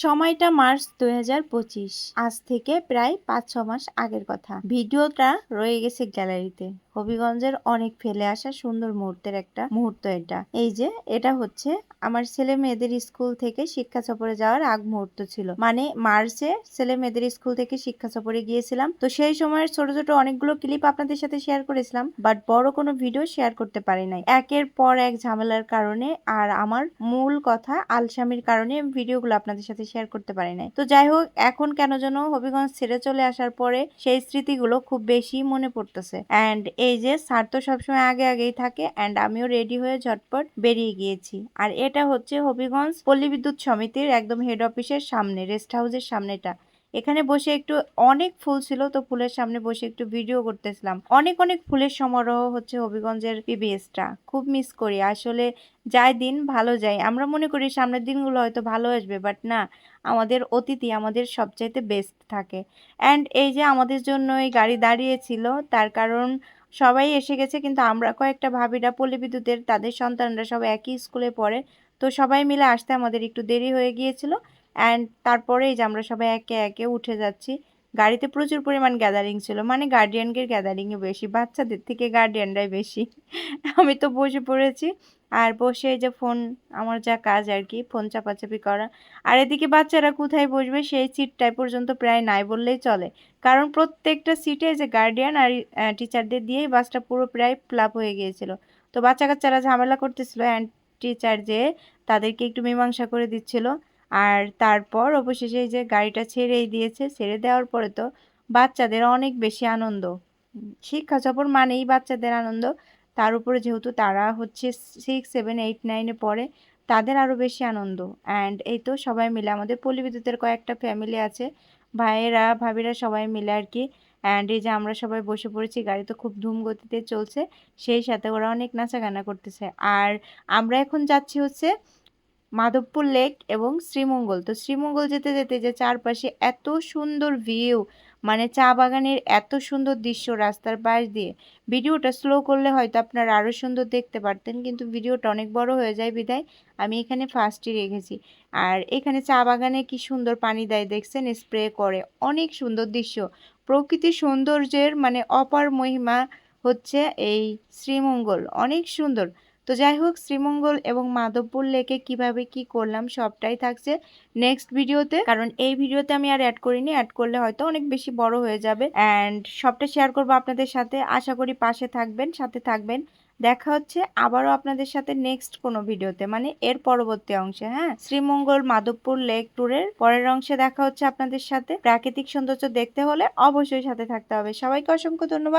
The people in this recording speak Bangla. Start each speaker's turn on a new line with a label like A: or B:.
A: সময়টা মার্চ দু হাজার পঁচিশ। আজ থেকে প্রায় পাঁচ ছ মাস আগের কথা। ভিডিওটা রয়ে গেছে গ্যালারিতে। হবিগঞ্জের অনেক ফেলে আসা সুন্দর মুহূর্তের একটা মুহূর্ত এটা। এই যে, এটা হচ্ছে আমার ছেলে মেয়েদের স্কুল থেকে শিক্ষা সফরে যাওয়ার আগ মুহূর্ত ছিল। মানে মার্চে ছেলে মেয়েদের স্কুল থেকে শিক্ষা সফরে গিয়েছিলাম। তো সেই সময়ের ছোট ছোট অনেকগুলো ক্লিপ আপনাদের সাথে শেয়ার করেছিলাম, বাট বড় কোনো ভিডিও শেয়ার করতে পারি নাই। একের পর এক ঝামেলার কারণে আর আমার মূল কথা আলসামির কারণে ভিডিওগুলো আপনাদের সাথে শেয়ার করতে পারি নাই। তো যাই হোক, এখন কেন যেন হবিগঞ্জ ছেড়ে চলে আসার পরে সেই স্মৃতিগুলো খুব বেশি মনে পড়তেছে। অ্যান্ড এই যে, স্যার তো সবসময় আগে আগেই থাকে অ্যান্ড আমিও রেডি হয়ে ঝটপট বেরিয়ে গিয়েছি। আর এটা হচ্ছে হবিগঞ্জ পল্লী বিদ্যুৎ সমিতির একদম হেড অফিসের সামনে রেস্ট হাউসের সামনেটা। এখানে বসে একটু অনেক ফুল ছিল তো ফুলের সামনে বসে একটু ভিডিও করতেছিলাম। অনেক অনেক ফুলের সমারোহ হচ্ছে হবিগঞ্জের পিবিএসটা খুব মিস করি। আসলে যায় দিন, ভালো যায় আমরা মনে করি সামনের দিনগুলো হয়তো ভালো আসবে বাট না, আমাদের অতিথি আমাদের সবচাইতে বেস্ট থাকে। অ্যান্ড এই যে আমাদের জন্য এই গাড়ি দাঁড়িয়েছিল তার কারণ সবাই এসে গেছে, কিন্তু আমরা কয়েকটা ভাবিরা পল্লী বিদ্যুতের তাদের সন্তানরা সবাই একই স্কুলে পড়ে। তো সবাই মিলে আসতে আমাদের একটু দেরি হয়ে গিয়েছিল। অ্যান্ড তারপরেই যে আমরা সবাই একে একে উঠে যাচ্ছি। গাড়িতে প্রচুর পরিমাণ গ্যাদারিং ছিল। মানে গার্ডিয়ানকে গ্যাদারিংয়ে বেশি, বাচ্চাদের থেকে গার্ডিয়ানরাই বেশি। আমি তো বসে পড়েছি, আর বসে যে ফোন আমার যা কাজ আর কি ফোন চাপাচাপি করা। আর এদিকে বাচ্চারা কোথায় বসবে, সেই সিটটাই পর্যন্ত প্রায় নাই বললেই চলে। কারণ প্রত্যেকটা সিটে যে গার্ডিয়ান আর টিচারদের দিয়েই বাসটা পুরো প্রায় ফ্লাপ হয়ে গিয়েছিল। তো বাচ্চা কাচ্চারা ঝামেলা করতেছিল অ্যান্ড টিচার যে তাদেরকে একটু মীমাংসা করে দিচ্ছিল। আর তারপর অবশেষে এই যে গাড়িটা ছেড়েই দিয়েছে, ছেড়ে দেওয়ার পরে তো বাচ্চাদের অনেক বেশি আনন্দ। শিক্ষা সফর মানেই বাচ্চাদের আনন্দ। তার উপরে যেহেতু তারা হচ্ছে সিক্স সেভেন এইট নাইনে পড়ে, তাদের আরও বেশি আনন্দ। অ্যান্ড এই তো সবাই মিলে আমাদের পল্লী বিদ্যুতের কয়েকটা ফ্যামিলি আছে। ভাইয়েরা, ভাবিরা সবাই মিলে আর কি। অ্যান্ড এই যে আমরা সবাই বসে পড়েছি, গাড়ি তো খুব ধুম গতিতে চলছে, সেই সাথে ওরা অনেক নাচাগানা করতেছে। আর আমরা এখন যাচ্ছি হচ্ছে মাধবপুর লেক এবং শ্রীমঙ্গল। তো শ্রীমঙ্গল যেতে যেতে যে চারপাশে এত সুন্দর ভিউ মানে চা বাগানের এত সুন্দর দৃশ্য রাস্তার পাশ দিয়ে, ভিডিওটা স্লো করলে হয়তো আপনারা আরও সুন্দর দেখতে পারতেন, কিন্তু ভিডিওটা অনেক বড় হয়ে যায় বিদায়। আমি এখানে ফার্স্টই রেখেছি। আর এখানে চা বাগানে কি সুন্দর পানি দেয় দেখছেন? স্প্রে করে। অনেক সুন্দর দৃশ্য। প্রকৃতি সৌন্দর্যের মানে অপার মহিমা হচ্ছে এই শ্রীমঙ্গল। অনেক সুন্দর। তো যাই হোক শ্রীমঙ্গল এবং মাধবপুর লেকে কীভাবে কি করলাম সবটাই থাকছে নেক্সট ভিডিওতে কারণ এই ভিডিওতে আমি আর অ্যাড করিনি অ্যাড করলে হয়তো অনেক বেশি বড় হয়ে যাবে। অ্যান্ড সবটা শেয়ার করব আপনাদের সাথে। আশা করি পাশে থাকবেন, সাথে থাকবেন। দেখা হচ্ছে আবারও আপনাদের সাথে নেক্সট কোনো ভিডিওতে মানে এর পরবর্তী অংশে হ্যাঁ? শ্রীমঙ্গল মাধবপুর লেক ট্যুরের পরের অংশে দেখা হচ্ছে আপনাদের সাথে। প্রাকৃতিক সৌন্দর্য দেখতে হলে অবশ্যই সাথে থাকতে হবে। সবাইকে অসংখ্য ধন্যবাদ।